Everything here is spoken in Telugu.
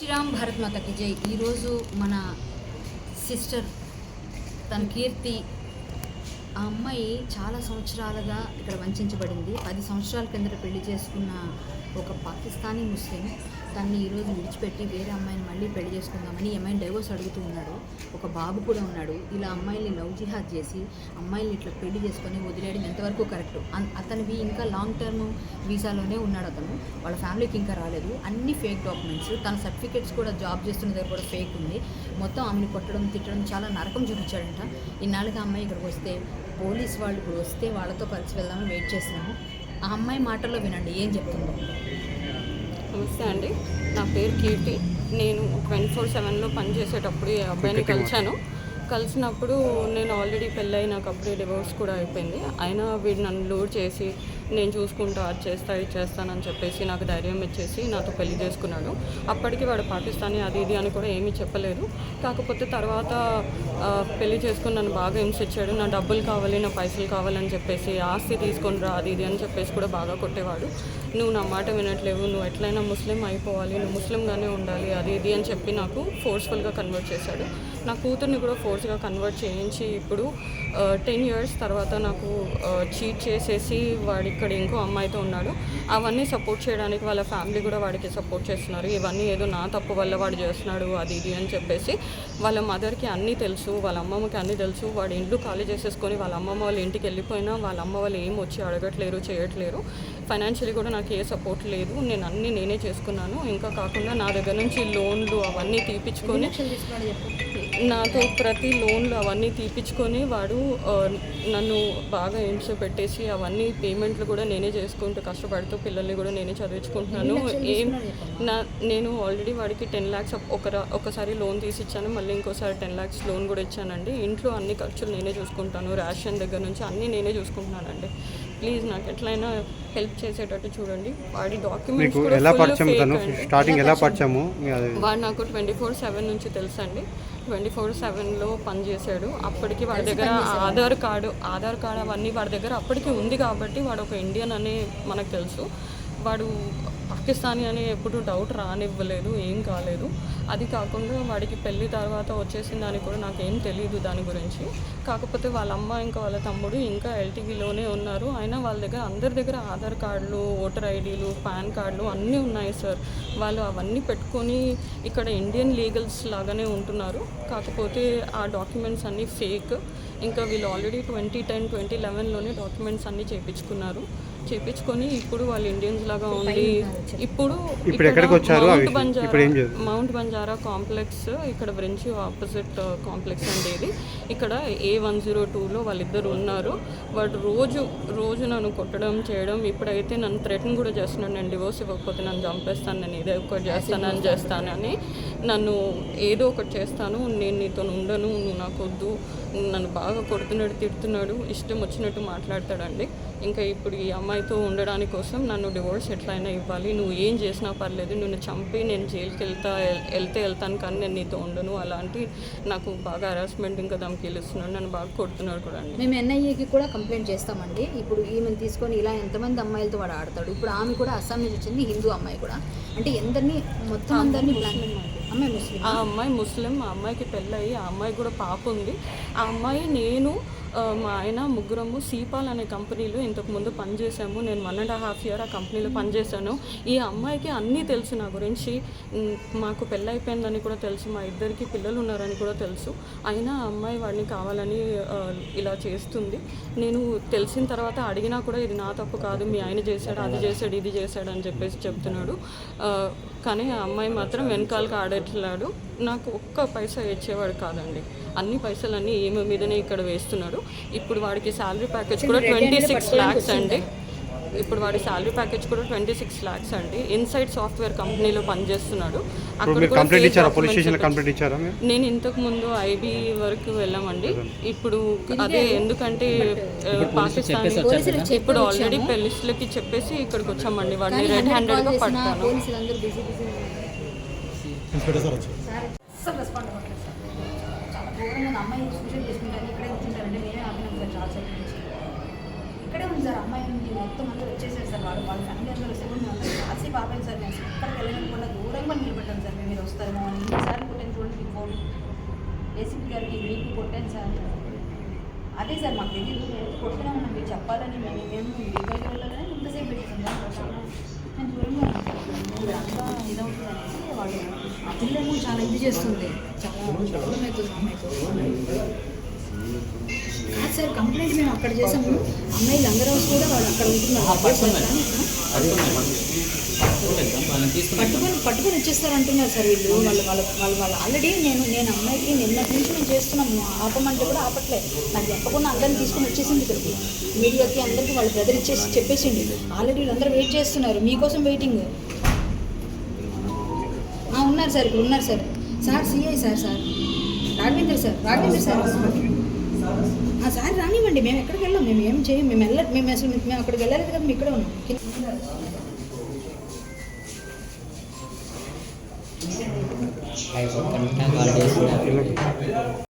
శ్రీరామ్ భారత్ మాతకి జై. ఈరోజు మన సిస్టర్ తన కీర్తి ఆ అమ్మాయి చాలా సంవత్సరాలుగా ఇక్కడ వంచబడింది పది సంవత్సరాల కిందట పెళ్ళి చేసుకున్న ఒక పాకిస్తానీ ముస్లిం. తన్ని ఈరోజు విడిచిపెట్టి వేరే అమ్మాయిని మళ్ళీ పెళ్ళి చేసుకుందామని ఈ అమ్మాయిని డైవోర్స్ అడుగుతూ ఉన్నాడు. ఒక బాబు కూడా ఉన్నాడు. ఇలా అమ్మాయిల్ని లవ్ జిహాద్ చేసి అమ్మాయిల్ని ఇట్లా పెళ్ళి చేసుకొని వదిలేయడం ఎంతవరకు కరెక్ట్ అతనివి ఇంకా లాంగ్ టర్మ్ వీసాలోనే ఉన్నాడు అతను. వాళ్ళ ఫ్యామిలీకి ఇంకా రాలేదు. అన్ని ఫేక్ డాక్యుమెంట్స్ తన సర్టిఫికేట్స్ కూడా జాబ్ చేస్తున్న దగ్గర కూడా ఫేక్ ఉంది. మొత్తం ఆమెను కొట్టడం తిట్టడం చాలా నరకం చూపించాడంట. ఇన్నాళ్ళకి అమ్మాయి ఇక్కడికి వస్తే పోలీస్ వాళ్ళు ఇప్పుడు వస్తే వాళ్ళతో కలిసి వెళ్దామని వెయిట్ చేస్తున్నాము. ఆ అమ్మాయి మాటల్లో వినండి ఏం చెప్తుందో. నమస్తే అండి. నా పేరు కీర్తి. నేను ట్వంటీ ఫోర్ సెవెన్లో పనిచేసేటప్పుడు ఈ అబ్బాయిని కలిశాను. కలిసినప్పుడు నేను ఆల్రెడీ పెళ్ళయి నాకు అప్పుడే డివోర్స్ కూడా అయిపోయింది. అయినా వీడు నన్ను లూడ్ చేసి నేను చూసుకుంటా అది చేస్తా ఇది చేస్తానని చెప్పేసి నాకు ధైర్యం ఇచ్చేసి నాతో పెళ్ళి చేసుకున్నాడు. అప్పటికి వాడు పాకిస్తానీ అది ఇది అని కూడా ఏమీ చెప్పలేదు. కాకపోతే తర్వాత పెళ్ళి చేసుకుని నన్ను బాగా హింసించాడు. నా డబ్బులు కావాలి నా పైసలు కావాలని చెప్పేసి ఆస్తి తీసుకొని రా అది ఇది అని చెప్పేసి కూడా బాగా కొట్టేవాడు. నువ్వు నా మాట వినట్లేవు నువ్వు ఎట్లయినా ముస్లిం అయిపోవాలి నువ్వు ముస్లింగానే ఉండాలి అది ఇది అని చెప్పి నాకు ఫోర్స్ఫుల్గా కన్వర్ట్ చేశాడు. నా కూతుర్ని కూడా ఫోర్స్గా కన్వర్ట్ చేయించి ఇప్పుడు టెన్ ఇయర్స్ తర్వాత నాకు చీట్ చేసేసి వాడి ఇక్కడ ఇంకో అమ్మాయితో ఉన్నాడు. అవన్నీ సపోర్ట్ చేయడానికి వాళ్ళ ఫ్యామిలీ కూడా వాడికి సపోర్ట్ చేస్తున్నారు. ఇవన్నీ ఏదో నా తప్పు వల్ల వాడు చేస్తున్నాడు అది ఇది అని చెప్పేసి వాళ్ళ మదర్కి అన్నీ తెలుసు వాళ్ళ అమ్మమ్మకి అన్నీ తెలుసు. వాడు ఇంట్లో ఖాళీ చేసేసుకొని వాళ్ళ అమ్మమ్మ వాళ్ళ ఇంటికి వెళ్ళిపోయినా వాళ్ళ అమ్మ వాళ్ళు ఏం వచ్చి అడగట్లేరు చేయట్లేరు. ఫైనాన్షియలీ కూడా నాకు ఏ సపోర్ట్ లేదు. నేను అన్నీ నేనే చేసుకున్నాను. ఇంకా కాకుండా నా దగ్గర నుంచి లోన్లు అవన్నీ తీపిచ్చుకొని నాతో ప్రతి లోన్లు అవన్నీ తీపిచ్చుకొని వాడు నన్ను బాగా హింస పెట్టేసి అవన్నీ పేమెంట్లు కూడా నేనే చేసుకుంటూ కష్టపడుతూ పిల్లల్ని కూడా నేనే చదివించుకుంటున్నాను. ఏం నా నేను ఆల్రెడీ వాడికి టెన్ ల్యాక్స్ ఒక ఒకసారి లోన్ తీసి ఇచ్చాను మళ్ళీ ఇంకోసారి టెన్ ల్యాక్స్ లోన్ కూడా ఇచ్చానండి. ఇంట్లో అన్ని ఖర్చులు నేనే చూసుకుంటాను. రేషన్ దగ్గర నుంచి అన్నీ నేనే చూసుకుంటున్నానండి. ప్లీజ్ నాకు ఎట్లయినా హెల్ప్ చేసేటట్టు చూడండి. వాడి డాక్యుమెంట్స్ మీకు ఎలా పరిచయం తను. స్టార్టింగ్ ఎలా పరిచయము? వాడు నాకు ట్వంటీ ఫోర్ సెవెన్ నుంచి తెలుసండి. ట్వంటీ ఫోర్ సెవెన్లో పనిచేశాడు అప్పటికి వాడి దగ్గర ఆధార్ కార్డు ఆధార్ కార్డు అవన్నీ వాడి దగ్గర అప్పటికి ఉంది కాబట్టి వాడు ఒక ఇండియన్ అని మనకు తెలుసు. వాడు పాకిస్తానీ అని ఎప్పుడు డౌట్ రానివ్వలేదు ఏం కాలేదు. అది కాకుండా వాడికి పెళ్ళి తర్వాత వచ్చేసిన దానికి కూడా నాకేం తెలియదు దాని గురించి. కాకపోతే వాళ్ళ అమ్మ ఇంకా వాళ్ళ తమ్ముడు ఇంకా ఎల్టీవీలోనే ఉన్నారు. అయినా వాళ్ళ దగ్గర అందరి దగ్గర ఆధార్ కార్డులు ఓటర్ ఐడీలు పాన్ కార్డులు అన్నీ ఉన్నాయి సార్. వాళ్ళు అవన్నీ పెట్టుకొని ఇక్కడ ఇండియన్ లీగల్స్ లాగానే ఉంటున్నారు. కాకపోతే ఆ డాక్యుమెంట్స్ అన్నీ ఫేక్. ఇంకా వీళ్ళు ఆల్రెడీ ట్వంటీ టెన్ ట్వంటీ లెవెన్లోనే డాక్యుమెంట్స్ అన్నీ చేయించుకున్నారు చేయించుకొని ఇప్పుడు వాళ్ళు ఇండియన్స్ లాగా ఉండి ఇప్పుడు ఇప్పుడు ఇక్కడ ఎక్కడికి వచ్చారు? మౌంట్ ఇప్పుడు బంజారా ఏం చేస్తారు? మౌంట్ బంజారా కాంప్లెక్స్ ఇక్కడ బ్రెంచ్ ఆపోజిట్ కాంప్లెక్స్ అండి ఇది ఇక్కడ ఏ వన్ జీరో టూలో వాళ్ళిద్దరు ఉన్నారు. వాడు రోజు రోజు నన్ను కొట్టడం చేయడం ఇప్పుడైతే నన్ను థ్రెటన్ కూడా చేస్తున్నాడు. నేను డివోర్స్ ఇవ్వకపోతే నన్ను చంపేస్తాను నేను ఇదే ఒకటి చేస్తానని చేస్తానని నన్ను ఏదో ఒకటి చేస్తాను. నేను నీతో ఉండను నువ్వు నాకు వద్దు నన్ను బాగా కొడుతున్నాడు తిడుతున్నాడు ఇష్టం వచ్చినట్టు మాట్లాడతాడండి. ఇంకా ఇప్పుడు ఈ అమ్మాయితో ఉండడానికి కోసం నన్ను డివోర్స్ ఎట్లయినా ఇవ్వాలి. నువ్వు ఏం చేసినా పర్లేదు నిన్ను చంపి నేను జైలుకి వెళ్తా వెళ్తే వెళ్తాను కానీ నేను నీతో ఉండను. అలాంటి నాకు బాగా హరాస్మెంట్ ఇంకా ధమ్కీలు ఇస్తున్నాడు నన్ను బాగా కొడుతున్నాడు కూడా అండి మేము ఎన్ఐఏకి కూడా కంప్లైంట్ చేస్తామండి. ఇప్పుడు ఈమెను తీసుకొని ఇలా ఎంతమంది అమ్మాయిలతో వాడు ఆడతాడు? ఇప్పుడు ఆమె కూడా అస్సాం నుంచి వచ్చింది హిందూ అమ్మాయి కూడా. అంటే ఎందరినీ మొత్తం అందరినీ ముస్లిం ఆ అమ్మాయి ముస్లిం ఆ అమ్మాయికి పెళ్ళయి ఆ అమ్మాయి కూడా పాప ఉంది. ఆ అమ్మాయి నేను మా ఆయన ముగ్గురము సీపాల్ అనే కంపెనీలో ఇంతకు ముందు పనిచేసాము నేను వన్ అండ్ హాఫ్ ఇయర్ ఆ కంపెనీలో పనిచేశాను. ఈ అమ్మాయికి అన్నీ తెలుసు నా గురించి. మాకు పెళ్ళైపోయిందని కూడా తెలుసు మా ఇద్దరికి పిల్లలు ఉన్నారని కూడా తెలుసు. అయినా ఆ అమ్మాయి వాడిని కావాలని ఇలా చేస్తుంది. నేను తెలిసిన తర్వాత అడిగినా కూడా ఇది నా తప్పు కాదు మీ ఆయన చేశాడు అది చేశాడు ఇది చేశాడు అని చెప్పేసి చెప్తున్నాడు. కానీ ఆ అమ్మాయి మాత్రం వెనకాలకి ఆడట్లాడు నాకు ఒక్క పైసా ఇచ్చేవాడు కాదండి. అన్ని పైసలన్నీ ఈమె మీదనే ఇక్కడ వేస్తున్నాడు ఇప్పుడు వాడికి శాలరీ ప్యాకేజ్ కూడా ట్వంటీ సిక్స్ ల్యాక్స్ అండి. ఇప్పుడు వాడి శాలరీ ప్యాకేజ్ కూడా ట్వంటీ సిక్స్ ల్యాక్స్ అండి. ఇన్సైడ్ సాఫ్ట్వేర్ కంపెనీలో పనిచేస్తున్నాడు. అక్కడ నేను ఇంతకు ముందు ఐబీ వరకు వెళ్ళామండి. ఇప్పుడు అదే ఎందుకంటే పాకిస్తాన్ ఇప్పుడు ఆల్రెడీ పెళ్ళిస్లకి చెప్పేసి ఇక్కడికి వచ్చామండి. వాడిని రెడ్ హ్యాండెడ్గా పట్టాను ఇన్స్పెక్టర్ సార్ వచ్చారు రెస్పాండ్ సార్ ఇక్కడే సార్ ఇక్కడే ఉంది సార్ అమ్మాయి మొత్తం అందరూ వచ్చేసారు సార్ వాళ్ళు వాళ్ళ ఫ్యామిలీ అందరూ వస్తే కూడా మేము సార్ మేము ఎక్కడికి వెళ్ళకుండా దూరంగా నిలబెట్టాను సార్ మీరు వస్తారు మమ్మల్ని ఎన్నిసార్లు కొట్టాను చూడండి మీ ఫోన్ ఏసీపీ గారికి మీకు కొట్టాను సార్ అదే సార్ మాకు తెలియదు కొట్టినా మనం మీరు చెప్పాలని మేము మేము వెళ్ళాలని ఇంతసేపు పెట్టేసాం నేను దూరంగా ఉన్నాను అంతా ఇదవుతుంది అనేసి వాళ్ళు ఆ పిల్లేమో చాలా ఇది చేస్తుంది. చాలా ప్రాబ్లం అవుతుంది అమ్మాయితో కాదు సార్ కంప్లైంట్ మేము అక్కడ చేసాము. అమ్మాయి లంగర్ హౌస్ కూడా వాళ్ళు అక్కడ ఉంటున్నారు. పట్టుకొని పట్టుకొని వచ్చేస్తారు అంటున్నారు సార్ వీళ్ళు. వాళ్ళు వాళ్ళ వాళ్ళు వాళ్ళు ఆల్రెడీ నేను నేను అమ్మాయికి నిన్నటి నుంచి మేము చేస్తున్నాము ఆపమంటే కూడా ఆపట్లేదు నాకు చెప్పకుండా అందరిని తీసుకొని వచ్చేసింది ఇక్కడికి. మీడియాకి అందరికీ వాళ్ళ బ్రదర్ ఇచ్చేసి చెప్పేసిండి. ఆల్రెడీ వీళ్ళందరూ వెయిట్ చేస్తున్నారు. మీకోసం వెయిటింగ్ ఉన్నారు సార్ ఇక్కడ ఉన్నారు sir. Sir CI sir sir. Raghavender sir Raghavender sir. ఆ సార్ రానివ్వండి. మేము ఎక్కడికి వెళ్ళాం? మేము ఏం చేయం? మేము వెళ్ళ మేము అసలు మేము అక్కడికి వెళ్ళలేదు కదా మేము ఇక్కడే ఉన్నాం. करना वाले न